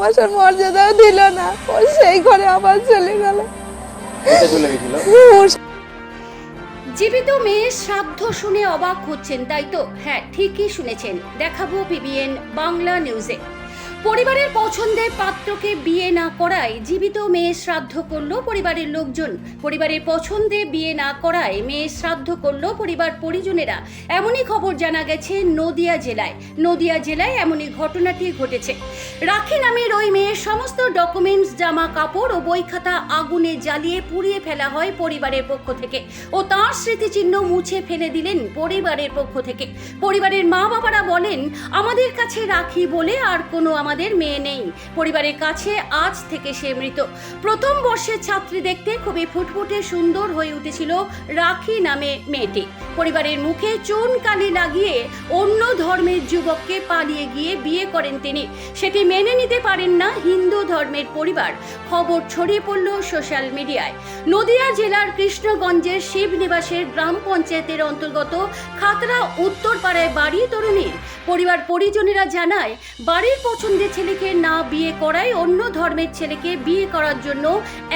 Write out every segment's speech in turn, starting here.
ভালোবাসার মর্যাদাও দিল না। ও সেই ঘরে আবার চলে গেল। জীবিত মেয়ের শ্রাদ্ধ শুনে অবাক হচ্ছেন তাই তো? হ্যাঁ ঠিকই শুনেছেন। দেখাবো বিবিএন বাংলা নিউজে পরিবারের পছন্দের পাত্রকে বিয়ে না করায় জীবিত মেয়ে শ্রাদ্ধ করল পরিবারের লোকজন। পরিবারের পছন্দে বিয়ে না করায় মেয়ের শ্রাদ্ধ করল পরিবার পরিজনেরা। এমনই খবর জানা গেছে নদিয়া জেলায়। নদিয়া জেলায় এমনই ঘটনাটি ঘটেছে। রাখি নামের ওই মেয়ের সমস্ত ডকুমেন্টস জামা কাপড় ও বই খাতা আগুনে জ্বালিয়ে পুড়িয়ে ফেলা হয় পরিবারের পক্ষ থেকে ও তার স্মৃতিচিহ্ন মুছে ফেলে দিলেন পরিবারের পক্ষ থেকে। পরিবারের মা বাবারা বলেন, আমাদের কাছে রাখি বলে আর কোনো মেয়ে নেই। পরিবারের কাছে আজ থেকে সে মৃত। প্রথম বর্ষের ছাত্রী দেখতে খুবই ফুটফুটে সুন্দর হয়ে উঠেছিল রাখি নামে মেয়েটি। পরিবারের মুখে চুন কালি লাগিয়ে অন্য ধর্মের যুবককে পালিয়ে গিয়ে বিয়ে করেন তিনি। সেটি মেনে নিতে পারেন না হিন্দু ধর্মের পরিবার। খবর ছড়িয়ে পড়ল সোশ্যাল মিডিয়ায়। নদিয়া জেলার কৃষ্ণগঞ্জের শিবনিবাসের গ্রাম পঞ্চায়েতের অন্তর্গত খাতড়া উত্তরপাড়ায় বাড়ি তরুণীর। পরিবার পরিজনেরা জানায়, বাড়ির পছন্দের ছেলেকে না বিয়ে করায় অন্য ধর্মের ছেলেকে বিয়ে করার জন্য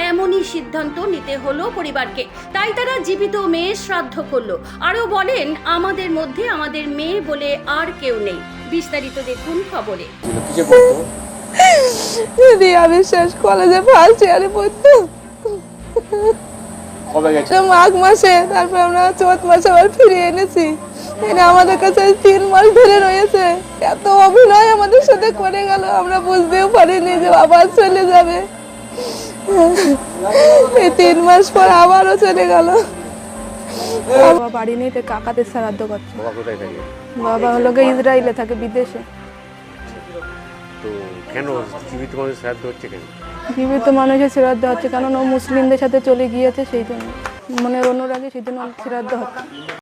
এমনই সিদ্ধান্ত নিতে হলো পরিবারকে। তাই তারা জীবিত মেয়ে শ্রাদ্ধ করল। আরও বলেন আমাদের মধ্যে আমাদের মেয়ে বলে আর কেউ নেই। বিস্তারিত দেখুন খবরে। রিয়া বিশ্বাস কলেজে ফার্স্ট ইয়ারে পড়তো মাঘ মাসে তারপর আমরা চৌথ মাসে আবার ফিরে এনেছি। এনে আমাদের কাছে তিন মাস ধরে রয়েছে। এত অভিনয় আমাদের সাথে করে গেল আমরা বুঝতেও পারিনি যে আবার চলে যাবে। এই তিন মাস পর আবারও চলে গেল। বাবা বাড়ি নেই তো কাকাদের শ্রাদ্ধ করছে। বাবা কোথায় থাকে? বাবা হলো গিয়ে ইসরায়েলে থাকে বিদেশে। তো কেন? জীবিত মানুষ শ্রাদ্ধ হচ্ছে কেন? জীবিত মানুষের শ্রাদ্ধ হচ্ছে কারণ ও মুসলিমদের সাথে চলে গিয়েছে সেই জন্য। মনের অনুরাগে সেই জন্য শ্রাদ্ধ হচ্ছে।